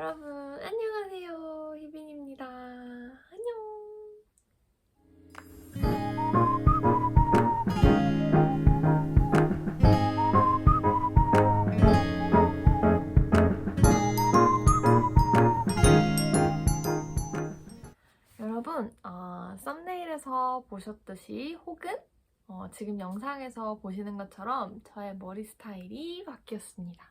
여러분 안녕하세요. 희빈입니다. 안녕. 여러분 어, 썸네일에서 보셨듯이 혹은 어, 지금 영상에서 보시는 것처럼 저의 머리 스타일이 바뀌었습니다.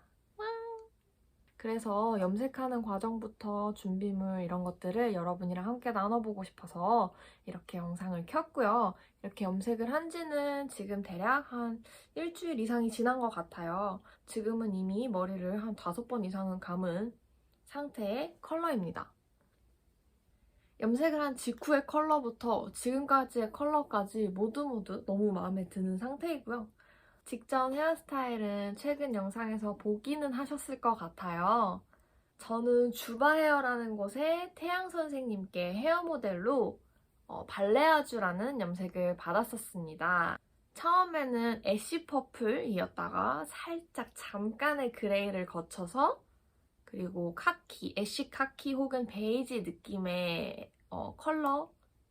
와! 그래서 염색하는 과정부터 준비물 이런 것들을 여러분이랑 함께 나눠보고 싶어서 이렇게 영상을 켰고요. 이렇게 염색을 한 지는 지금 대략 한 일주일 이상이 지난 것 같아요. 지금은 이미 머리를 한 다섯 번 이상은 감은 상태의 컬러입니다. 염색을 한 직후의 컬러부터 지금까지의 컬러까지 모두 모두 너무 마음에 드는 상태이고요. 직전 헤어스타일은 최근 영상에서 보기는 하셨을 것 같아요. 저는 주바 헤어라는 곳에 태양 선생님께 헤어 모델로 어, 발레아주라는 염색을 받았었습니다. 처음에는 애쉬 퍼플이었다가 살짝 잠깐의 그레이를 거쳐서 그리고 카키, 애쉬 카키 혹은 베이지 느낌의 어, 컬러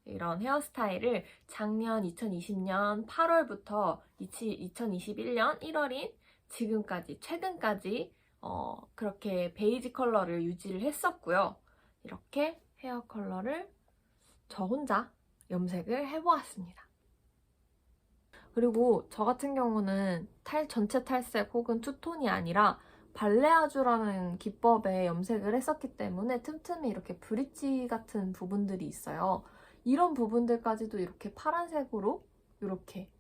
이런 헤어스타일을 작년 2020년 8월부터 2021년 1월인 지금까지 최근까지 어, 그렇게 베이지 컬러를 유지를 했었고요. 이렇게 헤어 컬러를 저 혼자 염색을 해보았습니다. 그리고 저 같은 경우는 탈 전체 탈색 혹은 투톤이 아니라 발레아주라는 기법에 염색을 했었기 때문에 틈틈이 이렇게 브릿지 같은 부분들이 있어요. 이런 부분들까지도 이렇게 파란색으로 이렇게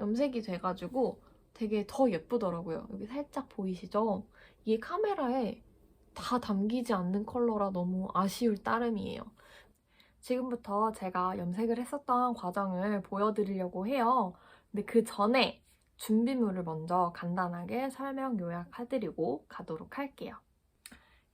염색이 돼가지고 되게 더 예쁘더라고요. 여기 살짝 보이시죠? 이게 카메라에 다 담기지 않는 컬러라 너무 아쉬울 따름이에요. 지금부터 제가 염색을 했었던 과정을 보여드리려고 해요. 근데 그 전에 준비물을 먼저 간단하게 설명 요약해드리고 가도록 할게요.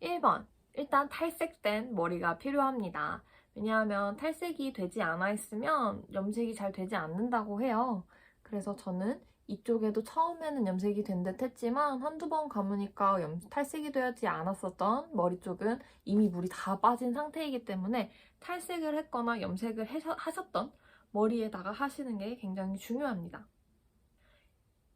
1번. 일단 탈색된 머리가 필요합니다. 왜냐하면 탈색이 되지 않아 있으면 염색이 잘 되지 않는다고 해요. 그래서 저는 이쪽에도 처음에는 염색이 된 듯 했지만 한두 번 감으니까 염, 탈색이 되지 않았었던 머리 쪽은 이미 물이 다 빠진 상태이기 때문에 탈색을 했거나 염색을 하셨던 머리에다가 하시는 게 굉장히 중요합니다.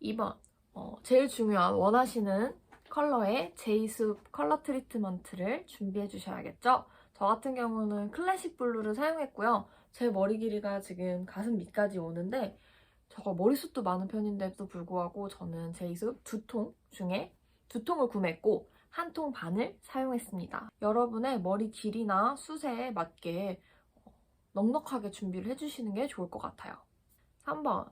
2번. 어, 제일 중요한 원하시는 컬러의 제이숲 컬러 트리트먼트를 준비해 주셔야겠죠? 저 같은 경우는 클래식 블루를 사용했고요. 제 머리 길이가 지금 가슴 밑까지 오는데 저거 머리숱도 많은 편인데도 불구하고 저는 제이숲 두통 중에 두 통을 구매했고 한 통 반을 사용했습니다. 여러분의 머리 길이나 숱에 맞게 어, 넉넉하게 준비를 해주시는 게 좋을 것 같아요. 3번.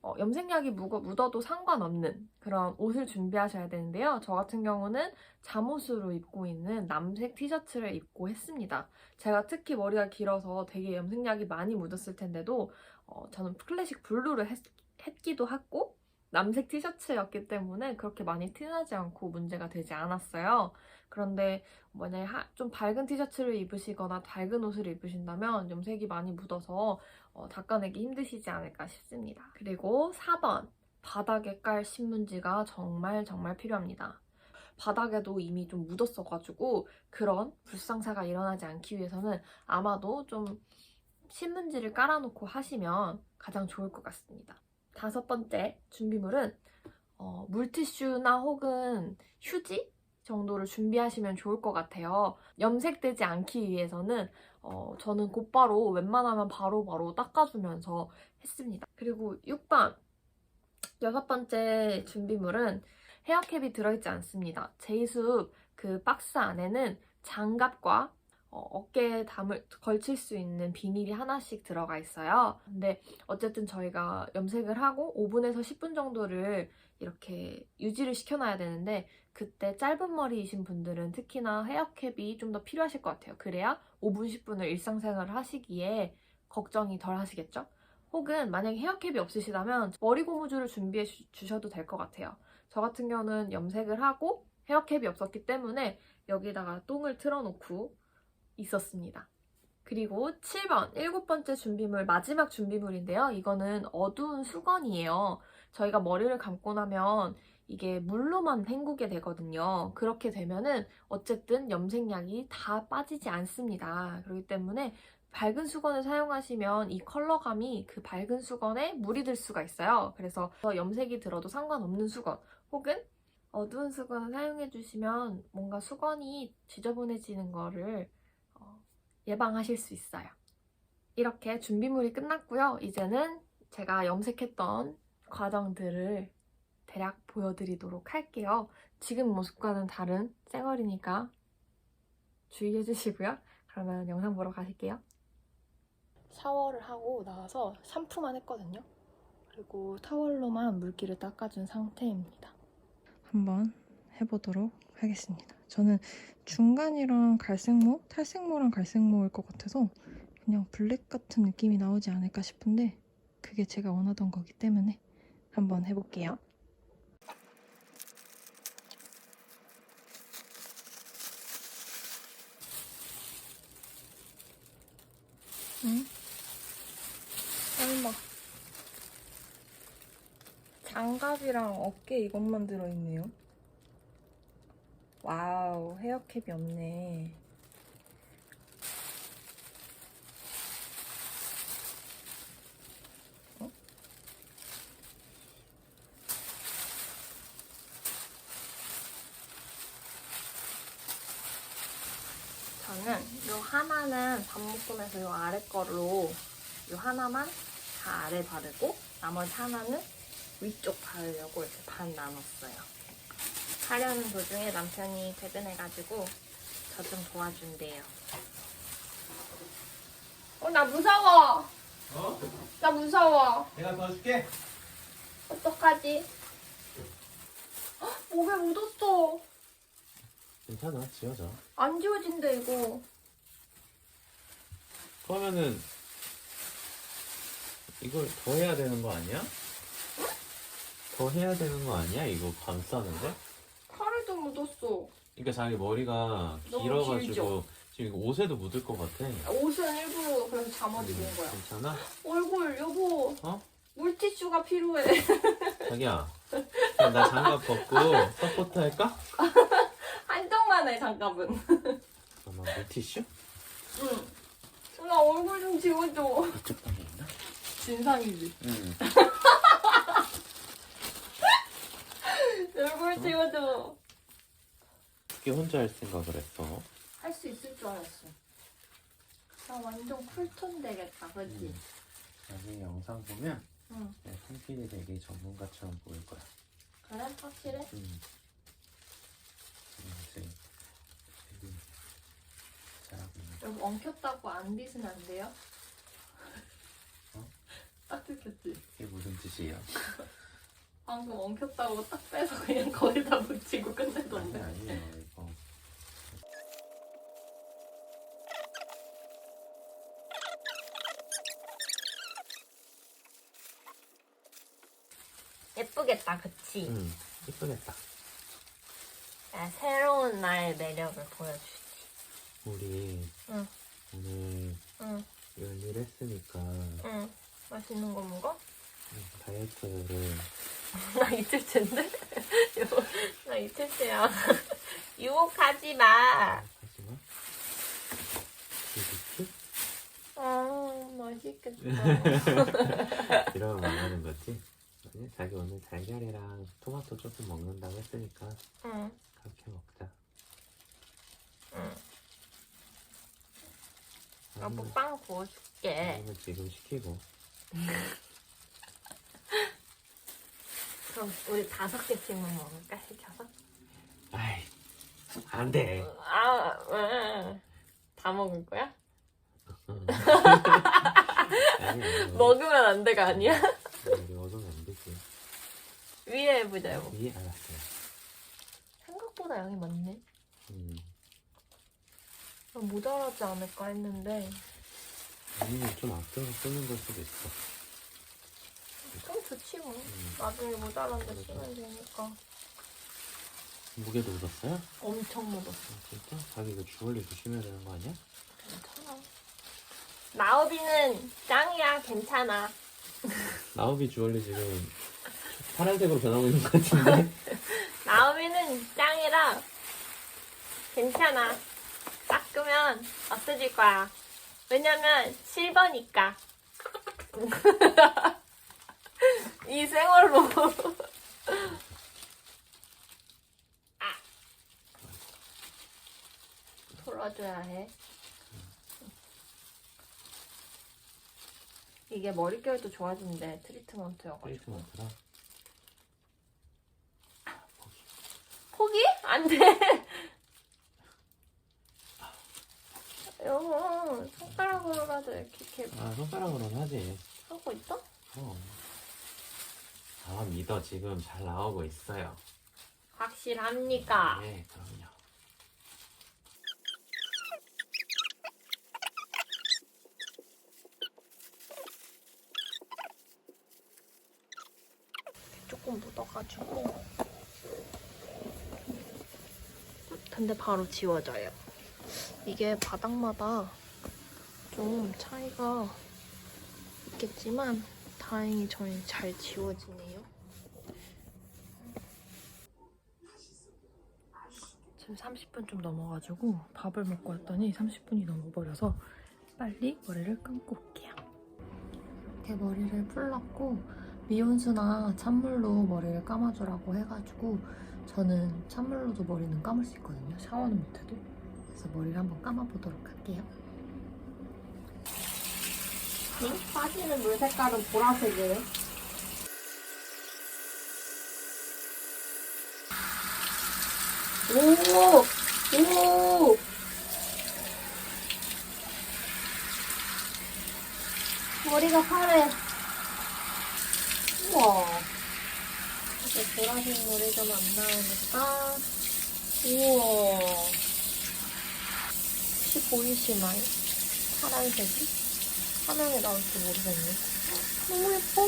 어, 염색약이 묻어, 묻어도 상관없는 그런 옷을 준비하셔야 되는데요. 저 같은 경우는 잠옷으로 입고 있는 남색 티셔츠를 입고 했습니다. 제가 특히 머리가 길어서 되게 염색약이 많이 묻었을 텐데도 어, 저는 클래식 블루를 했, 했기도 했고 남색 티셔츠였기 때문에 그렇게 많이 티나지 않고 문제가 되지 않았어요. 그런데 만약에 하, 좀 밝은 티셔츠를 입으시거나 밝은 옷을 입으신다면 염색이 많이 묻어서 어, 닦아내기 힘드시지 않을까 싶습니다. 그리고 4번 바닥에 깔 신문지가 정말 정말 필요합니다. 바닥에도 이미 좀 묻었어가지고 그런 불상사가 일어나지 않기 위해서는 아마도 좀 신문지를 깔아놓고 하시면 가장 좋을 것 같습니다. 다섯 번째 준비물은 어, 물티슈나 혹은 휴지 정도를 준비하시면 좋을 것 같아요. 염색되지 않기 위해서는 어, 저는 곧바로 웬만하면 바로 바로 닦아주면서 했습니다. 그리고 6번 여섯 번째 준비물은 헤어캡이 들어있지 않습니다. 제이숲 그 박스 안에는 장갑과 어, 깨에 담을 걸칠 수 있는 비닐이 하나씩 들어가 있어요. 근데 어쨌든 저희가 염색을 하고 5분에서 10분 정도를 이렇게 유지를 시켜놔야 되는데 그때 짧은 머리이신 분들은 특히나 헤어캡이 좀 더 필요하실 것 같아요. 그래야 5분, 10분을 일상생활을 하시기에 걱정이 덜 하시겠죠? 혹은 만약에 헤어캡이 없으시다면 머리 고무줄을 준비해 주, 셔도 될 것 같아요. 저 같은 경우는 염색을 하고 헤어캡이 없었기 때문에 여기다가 똥을 틀어놓고 있었습니다. 그리고 7번, 일곱 번째 준비물, 마지막 준비물인데요. 이거는 어두운 수건이에요. 저희가 머리를 감고 나면 이게 물로만 헹구게 되거든요. 그렇게 되면은 어쨌든 염색약이 다 빠지지 않습니다. 그렇기 때문에 밝은 수건을 사용하시면 이 컬러감이 그 밝은 수건에 물이 들 수가 있어요. 그래서 염색이 들어도 상관없는 수건 혹은 어두운 수건을 사용해 주시면 뭔가 수건이 지저분해지는 거를 어, 예방하실 수 있어요. 이렇게 준비물이 끝났고요. 이제는 제가 염색했던 과정들을 대략 보여드리도록 할게요. 지금 모습과는 다른 쌩얼이니까 주의해 주시고요. 그러면 영상 보러 가실게요. 샤워를 하고 나와서 샴푸만 했거든요. 그리고 타월로만 물기를 닦아준 상태입니다. 한번 해보도록 하겠습니다. 저는 중간이랑 갈색모, 탈색모랑 갈색모일 것 같아서 그냥 블랙 같은 느낌이 나오지 않을까 싶은데 그게 제가 원하던 거기 때문에 한번 해볼게요. 응? 설마. 장갑이랑 어깨 이것만 들어있네요. 와우, 헤어캡이 없네. 어? 저는 요 하나는 반묶음에서 요 아래 거로 요 하나만 다 아래 바르고 나머지 하나는 위쪽 바르려고 이렇게 반 나눴어요. 하려는 도중에 남편이 퇴근해가지고 저 좀 도와준대요. 어, 나 무서워. 어? 나 무서워. 내가 도와줄게. 어떡하지? 헉, 목에 묻었어. 괜찮아, 지워져. 안 지워진대, 이거. 그러면은 이걸 더 해야 되는 거 아니야? 더 해야 되는 거 아니야? 이거 감싸는데? 묻었어. 그러니까 자기 머리가 너무 길어가지고 길죠? 지금 이거 옷에도 묻을 것 같아. 옷은 일부러 그래서 잠아주는 거야. 괜찮아? 얼굴, 여보. 어? 물티슈가 필요해. 자기야, 그럼 나 장갑 벗고 서포트 할까? 한쪽만 해, 장갑은. 잠깐만, 물티슈? 응. 나 얼굴 좀 지워줘. 이쪽 방에 있나? 진상이지. 응. 얼굴 지워줘. 어떻게 혼자 할 생각을 했어? 할 수 있을 줄 알았어. 나 완전 쿨톤 되겠다, 그치? 응. 나중에 영상 보면 응. 내 손길이 되게 전문가처럼 보일 거야. 그래? 확실해? 응. 응, 지금 되게 잘하고 있는 여기 엉켰다고 안 빗으면 안 돼요? 어? 딱 들켰지? 이게 무슨 뜻이에요? 방금 엉켰다고 딱 빼서 그냥 거기다 붙이고 아니 끝내던데. 아니에요 이거 예쁘겠다, 그치? 응 이쁘겠다 야, 새로운 나의 매력을 보여주지. 우리 응. 오늘 응, 열일 했으니까 응. 맛있는 거 먹어? 다이어트를 나 이틀째인데? 나 이틀째야. 유혹하지 마. 이렇게 아, 맛있겠다. 이러면 말하는 거지? 아니 자기 오늘 달걀이랑 토마토 조금 먹는다고 했으니까 응, 그렇게 먹자 응. 여보, 아니면, 빵 구워줄게. 아니면 지금 시키고 그럼 우리 다섯 개씩만 먹을까, 시켜서? 아이 안돼 아, 왜? 다 먹을 거야? 아니야 먹으면 안 돼가 아니야? 위에 해보자, 여보. 이 알았어요 생각보다 양이 많네. 음. 난 모자라지 않을까 했는데, 아니면 좀 아껴서 쓰는 걸 수도 있어 좀 좋지 뭐. 음. 나중에 모자란데. 쓰면 되니까. 무게도 묻었어요? 엄청 묻었어. 아, 진짜? 자기 이거 주얼리 조심해야 되는 거 아니야? 괜찮아. 나오비는 짱이야, 괜찮아. 나우비 주얼리 지금 파란색으로 변하고 있는 것 같은데? 나오미는 짱이라 괜찮아. 닦으면 없어질 거야. 왜냐면 실버니까. 이 생얼로. 아. 돌아줘야 해. 이게 머릿결도 좋아진대 트리트먼트여가지고. 트리트먼트라? 포기? 안 돼. 이거 손가락으로라도 이렇게, 이렇게 아, 손가락으로는 하지. 하고 있어? 어. 아, 믿어. 지금 잘 나오고 있어요. 확실합니까? 네, 그럼요. 조금 묻어가지고. 근데 바로 지워져요. 이게 바닥마다 좀 차이가 있겠지만 다행히 저희 잘 지워지네요. 지금 30분 좀 넘어가지고 밥을 먹고 왔더니 30분이 넘어버려서 빨리 머리를 감고 올게요. 이렇게 머리를 풀렀고 미온수나 찬물로 머리를 감아주라고 해가지고 저는 찬물로도 머리는 감을 수 있거든요. 샤워는 못해도. 그래서 머리를 한번 감아보도록 할게요. 네? 빠지는 물 색깔은 보라색이에요. 오! 오! 머리가 파래. 우와. 이제 보라색 물이 좀 안 나오니까. 우와. 혹시 보이시나요? 파란색이? 화면에 나올지 모르겠네. 너무 예뻐.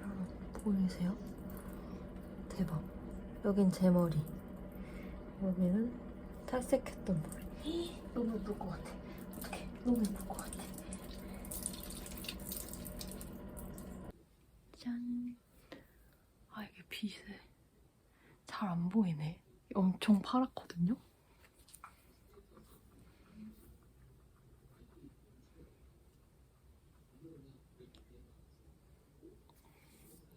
여러분, 보이세요? 대박. 여긴 제 머리. 여기는 탈색했던 머리. 너무 예쁠 것 같아. 어떡해. 너무 예쁠 것 같아. 짠. 아, 이게 빛에 잘 안 보이네. 엄청 파랗거든요?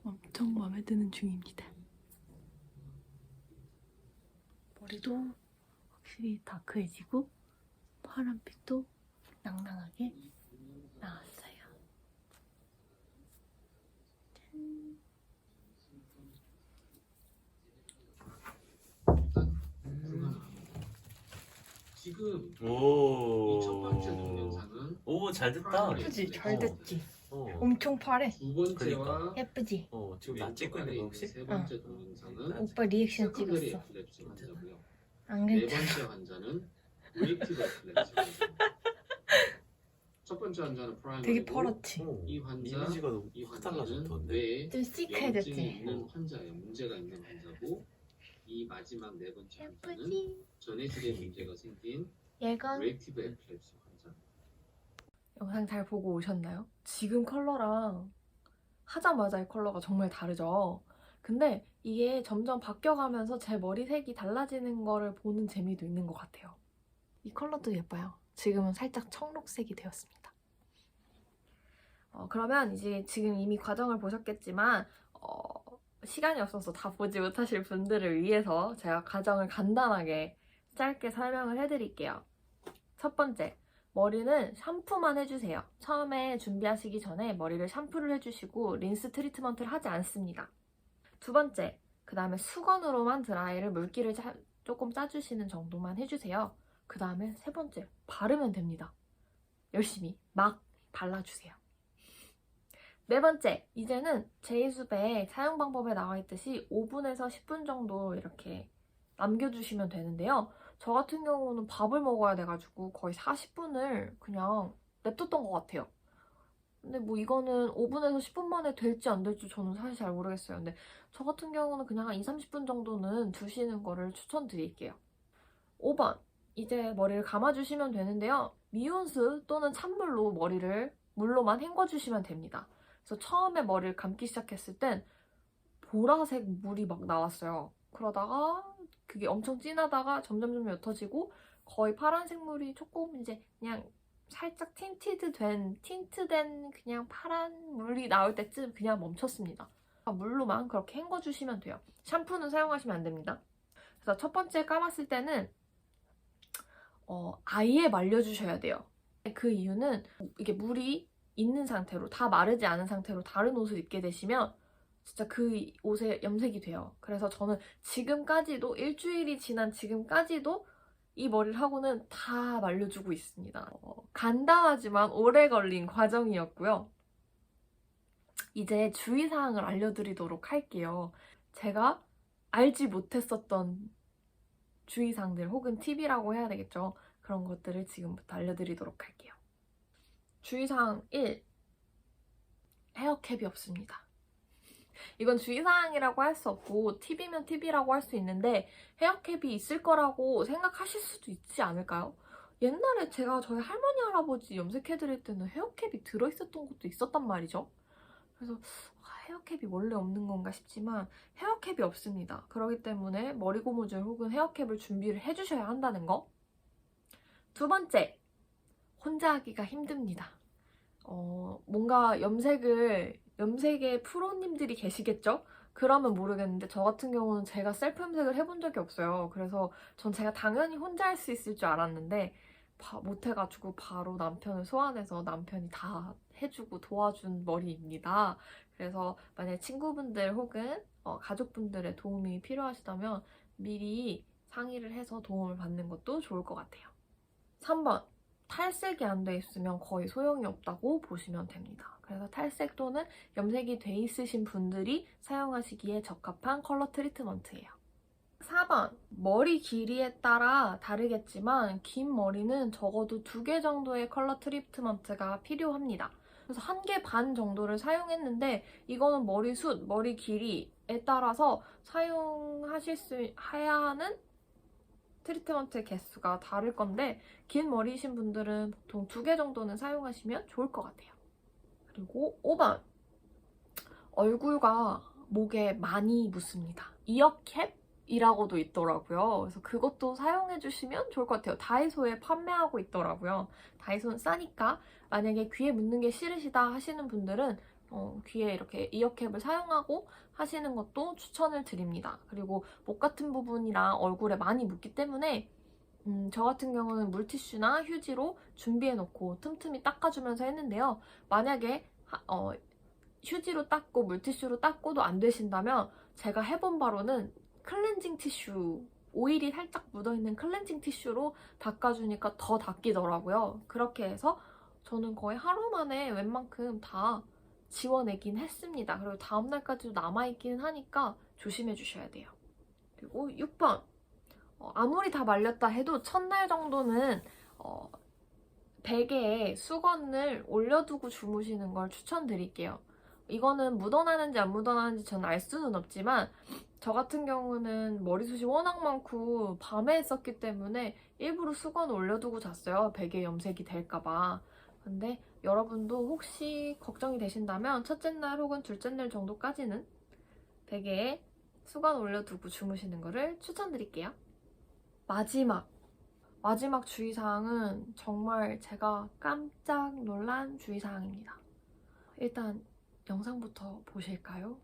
엄청 마음에 드는 중입니다. 머리도 확실히 다크해지고 파란빛도 낭낭하게 나왔어요. 지금 오. 이첫 번째 동영상은 오, 잘 됐다. 예쁘지? 잘 됐지? 어. 엄청 파래. 두 번째와 그러니까. 예쁘지? 어, 지금 나 찍고 있는 거 혹시? 세 번째 동영상은 오빠 리액션 세컨더리 찍었어. 에필lep시 환자고요. 안 네 괜찮아. 번째 환자는 리액티브 환자입니다. 첫 번째 환자는 프라이머리고 되게? 어, 이 환자, 이미지가 너무 이 확 환자는 달라졌던데. 뇌에 좀 시크해졌지? 있는 환자예요. 문제가 있는 환자고 이 마지막 네 번째 환자는 예쁘지? 전해질에 문제가 생긴 얘가 리액티브 에필lep시 환자. 영상 잘 보고 오셨나요? 지금 컬러랑 하자마자의 컬러가 정말 다르죠? 근데 이게 점점 바뀌어가면서 제 머리색이 달라지는 거를 보는 재미도 있는 것 같아요. 이 컬러도 예뻐요. 지금은 살짝 청록색이 되었습니다. 어, 그러면 이제 지금 이미 과정을 보셨겠지만 어, 시간이 없어서 다 보지 못하실 분들을 위해서 제가 과정을 간단하게 짧게 설명을 해드릴게요. 첫 번째, 머리는 샴푸만 해주세요. 처음에 준비하시기 전에 머리를 샴푸를 해주시고 린스 트리트먼트를 하지 않습니다. 두 번째, 그 다음에 수건으로만 드라이를 물기를 짜- 조금 짜주시는 정도만 해주세요. 그 다음에 세 번째, 바르면 됩니다. 열심히 막 발라주세요. 네 번째, 이제는 제이숲의 사용 방법에 나와 있듯이 5분에서 10분 정도 이렇게 남겨주시면 되는데요. 저 같은 경우는 밥을 먹어야 돼가지고 거의 40분을 그냥 냅뒀던 것 같아요. 근데 뭐 이거는 5분에서 10분 만에 될지 안 될지 저는 사실 잘 모르겠어요. 근데 저 같은 경우는 그냥 한 2, 30분 정도는 두시는 거를 추천드릴게요. 5번. 이제 머리를 감아주시면 되는데요. 미온수 또는 찬물로 머리를 물로만 헹궈주시면 됩니다. 그래서 처음에 머리를 감기 시작했을 땐 보라색 물이 막 나왔어요. 그러다가 그게 엄청 진하다가 점점점 옅어지고 거의 파란색 물이 조금 이제 그냥 살짝 틴티드 된, 틴트된 그냥 파란 물이 나올 때쯤 그냥 멈췄습니다. 물로만 그렇게 헹궈주시면 돼요. 샴푸는 사용하시면 안 됩니다. 그래서 첫 번째 감았을 때는 어, 아예 말려주셔야 돼요. 그 이유는 이게 물이 있는 상태로 다 마르지 않은 상태로 다른 옷을 입게 되시면 진짜 그 옷에 염색이 돼요. 그래서 저는 지금까지도 일주일이 지난 지금까지도 이 머리를 하고는 다 말려주고 있습니다. 어, 간단하지만 오래 걸린 과정이었고요. 이제 주의사항을 알려드리도록 할게요. 제가 알지 못했었던 주의사항들 혹은 팁이라고 해야 되겠죠. 그런 것들을 지금부터 알려드리도록 할게요. 주의사항 1. 헤어캡이 없습니다. 이건 주의사항이라고 할 수 없고 팁이면 팁이라고 할 수 있는데 헤어캡이 있을 거라고 생각하실 수도 있지 않을까요? 옛날에 제가 저희 할머니 할아버지 염색해드릴 때는 헤어캡이 들어있었던 것도 있었단 말이죠. 그래서 아, 헤어캡이 원래 없는 건가 싶지만 헤어캡이 없습니다. 그렇기 때문에 머리 고무줄 혹은 헤어캡을 준비를 해주셔야 한다는 거. 두 번째, 혼자 하기가 힘듭니다. 어, 뭔가 염색을, 염색의 프로님들이 계시겠죠? 그러면 모르겠는데, 저 같은 경우는 제가 셀프 염색을 해본 적이 없어요. 그래서 전 제가 당연히 혼자 할 수 있을 줄 알았는데, 바- 못해가지고 바로 남편을 소환해서 남편이 다 해주고 도와준 머리입니다. 그래서 만약에 친구분들 혹은 어, 가족분들의 도움이 필요하시다면 미리 상의를 해서 도움을 받는 것도 좋을 것 같아요. 3번. 탈색이 안 돼 있으면 거의 소용이 없다고 보시면 됩니다. 그래서 탈색 또는 염색이 돼 있으신 분들이 사용하시기에 적합한 컬러 트리트먼트예요. 4번. 머리 길이에 따라 다르겠지만 긴 머리는 적어도 두개 정도의 컬러 트리트먼트가 필요합니다. 그래서 한 개 반 정도를 사용했는데 이거는 머리숱, 머리 길이에 따라서 사용하실 수 해야 하는 트리트먼트 개수가 다를 건데 긴 머리이신 분들은 보통 두 개 정도는 사용하시면 좋을 것 같아요. 그리고 5번 얼굴과 목에 많이 묻습니다. 이어캡이라고도 있더라고요. 그래서 그것도 사용해 주시면 좋을 것 같아요. 다이소에 판매하고 있더라고요. 다이소는 싸니까 만약에 귀에 묻는 게 싫으시다 하시는 분들은 어, 귀에 이렇게 이어캡을 사용하고 하시는 것도 추천을 드립니다. 그리고 목 같은 부분이랑 얼굴에 많이 묻기 때문에 음, 저 같은 경우는 물티슈나 휴지로 준비해놓고 틈틈이 닦아주면서 했는데요. 만약에 하- 어, 휴지로 닦고 물티슈로 닦고도 안 되신다면 제가 해본 바로는 클렌징 티슈 오일이 살짝 묻어있는 클렌징 티슈로 닦아주니까 더 닦이더라고요. 그렇게 해서 저는 거의 하루 만에 웬만큼 다 지워내긴 했습니다. 그리고 다음날까지도 남아있기는 하니까 조심해 주셔야 돼요. 그리고 6번. 어, 아무리 다 말렸다 해도 첫날 정도는 어, 베개에 수건을 올려두고 주무시는 걸 추천드릴게요. 이거는 묻어나는지 안 묻어나는지 저는 알 수는 없지만 저 같은 경우는 머리숱이 워낙 많고 밤에 했었기 때문에 일부러 수건을 올려두고 잤어요. 베개 염색이 될까봐. 근데 여러분도 혹시 걱정이 되신다면 첫째 날 혹은 둘째 날 정도까지는 베개에 수건 올려두고 주무시는 거를 추천드릴게요. 마지막 마지막 주의사항은 정말 제가 깜짝 놀란 주의사항입니다. 일단 영상부터 보실까요?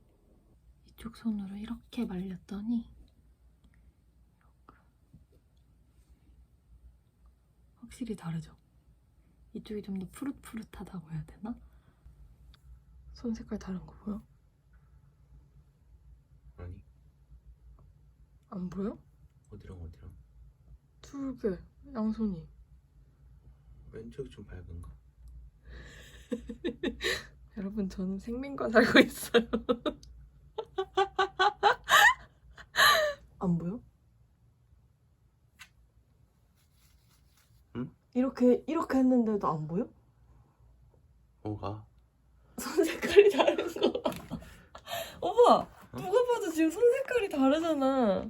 이쪽 손으로 이렇게 말렸더니 확실히 다르죠? 이쪽이 좀 더 푸릇푸릇하다고 해야 되나? 손 색깔 다른 거 보여? 아니 안 보여? 어디랑 어디랑 두 개, 양손이. 왼쪽이 좀 밝은가? 여러분, 저는 생민과 살고 있어요. 안 보여? 응? 이렇게, 이렇게 했는데도 안 보여? 뭐가? 손 색깔이 다른 거. 오빠, 누가 봐도 지금 손 색깔이 다르잖아.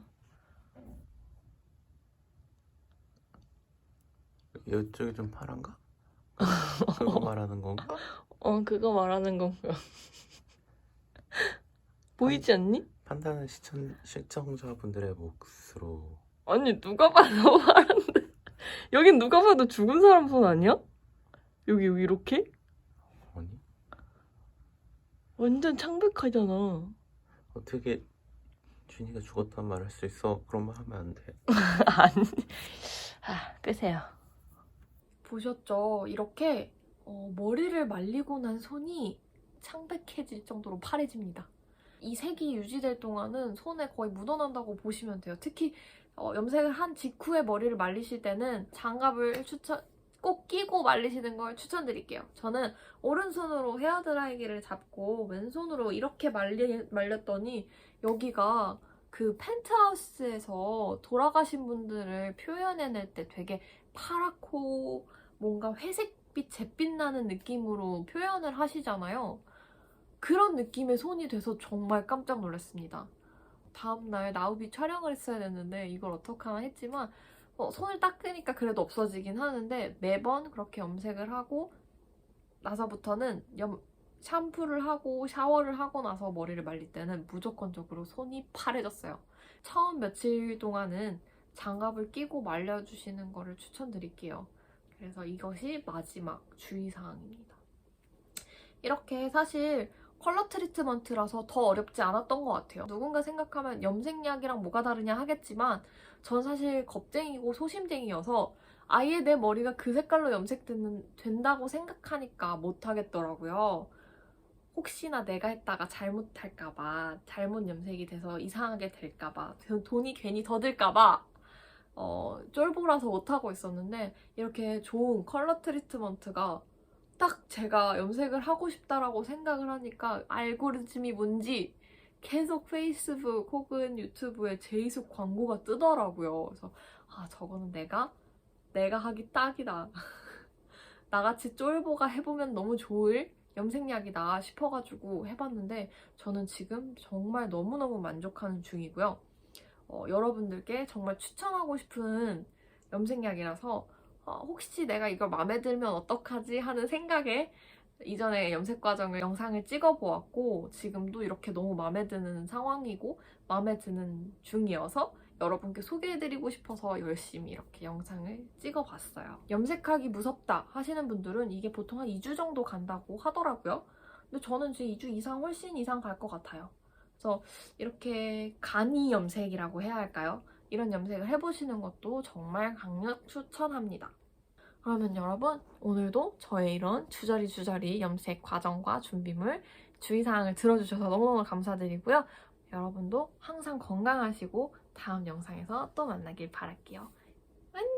이쪽이 좀 파란가? 그거 말하는 건가? 어 그거 말하는 건가? 보이지 않니? 판단은 시청, 시청자분들의 몫으로 아니 누가 봐도 파란데 여긴 누가 봐도 죽은 사람 손 아니야? 여기 여기 이렇게? 아니 완전 창백하잖아 어떻게 준이가 죽었단 말 할 수 있어? 그런 말 하면 안 돼. 아니 아 끄세요 보셨죠? 이렇게 어, 머리를 말리고 난 손이 창백해질 정도로 파래집니다. 이 색이 유지될 동안은 손에 거의 묻어난다고 보시면 돼요. 특히 어, 염색을 한 직후에 머리를 말리실 때는 장갑을 추천 꼭 끼고 말리시는 걸 추천드릴게요. 저는 오른손으로 헤어드라이기를 잡고 왼손으로 이렇게 말리, 말렸더니 여기가 그 펜트하우스에서 돌아가신 분들을 표현해낼 때 되게 파랗고 뭔가 회색빛, 잿빛 나는 느낌으로 표현을 하시잖아요. 그런 느낌의 손이 돼서 정말 깜짝 놀랐습니다. 다음날 나우비 촬영을 했어야 됐는데 이걸 어떡하나 했지만 어, 손을 닦으니까 그래도 없어지긴 하는데 매번 그렇게 염색을 하고 나서부터는 염, 샴푸를 하고 샤워를 하고 나서 머리를 말릴 때는 무조건적으로 손이 파래졌어요. 처음 며칠 동안은 장갑을 끼고 말려주시는 거를 추천드릴게요. 그래서 이것이 마지막 주의사항입니다. 이렇게 사실 컬러 트리트먼트라서 더 어렵지 않았던 것 같아요. 누군가 생각하면 염색약이랑 뭐가 다르냐 하겠지만 전 사실 겁쟁이고 소심쟁이여서 아예 내 머리가 그 색깔로 염색된다고 생각하니까 못하겠더라고요. 혹시나 내가 했다가 잘못할까봐 잘못 염색이 돼서 이상하게 될까봐 돈이 괜히 더 들까봐 어, 쫄보라서 못하고 있었는데 이렇게 좋은 컬러 트리트먼트가 딱 제가 염색을 하고 싶다라고 생각을 하니까 알고리즘이 뭔지 계속 페이스북 혹은 유튜브에 제이숙 광고가 뜨더라고요. 그래서 아 저거는 내가 내가 하기 딱이다. 나같이 쫄보가 해보면 너무 좋을 염색약이다 싶어가지고 해봤는데 저는 지금 정말 너무너무 만족하는 중이고요. 어, 여러분들께 정말 추천하고 싶은 염색약이라서 어, 혹시 내가 이걸 마음에 들면 어떡하지 하는 생각에 이전에 염색 과정을 영상을 찍어 보았고 지금도 이렇게 너무 마음에 드는 상황이고 마음에 드는 중이어서 여러분께 소개해드리고 싶어서 열심히 이렇게 영상을 찍어 봤어요. 염색하기 무섭다 하시는 분들은 이게 보통 한 2주 정도 간다고 하더라고요. 근데 저는 지금 2주 이상 훨씬 이상 갈 것 같아요. 그래서 이렇게 간이 염색이라고 해야 할까요? 이런 염색을 해보시는 것도 정말 강력 추천합니다. 그러면 여러분 오늘도 저의 이런 주저리 주저리 염색 과정과 준비물 주의사항을 들어주셔서 너무너무 감사드리고요. 여러분도 항상 건강하시고 다음 영상에서 또 만나길 바랄게요. 안녕!